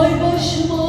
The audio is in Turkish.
Vay başıma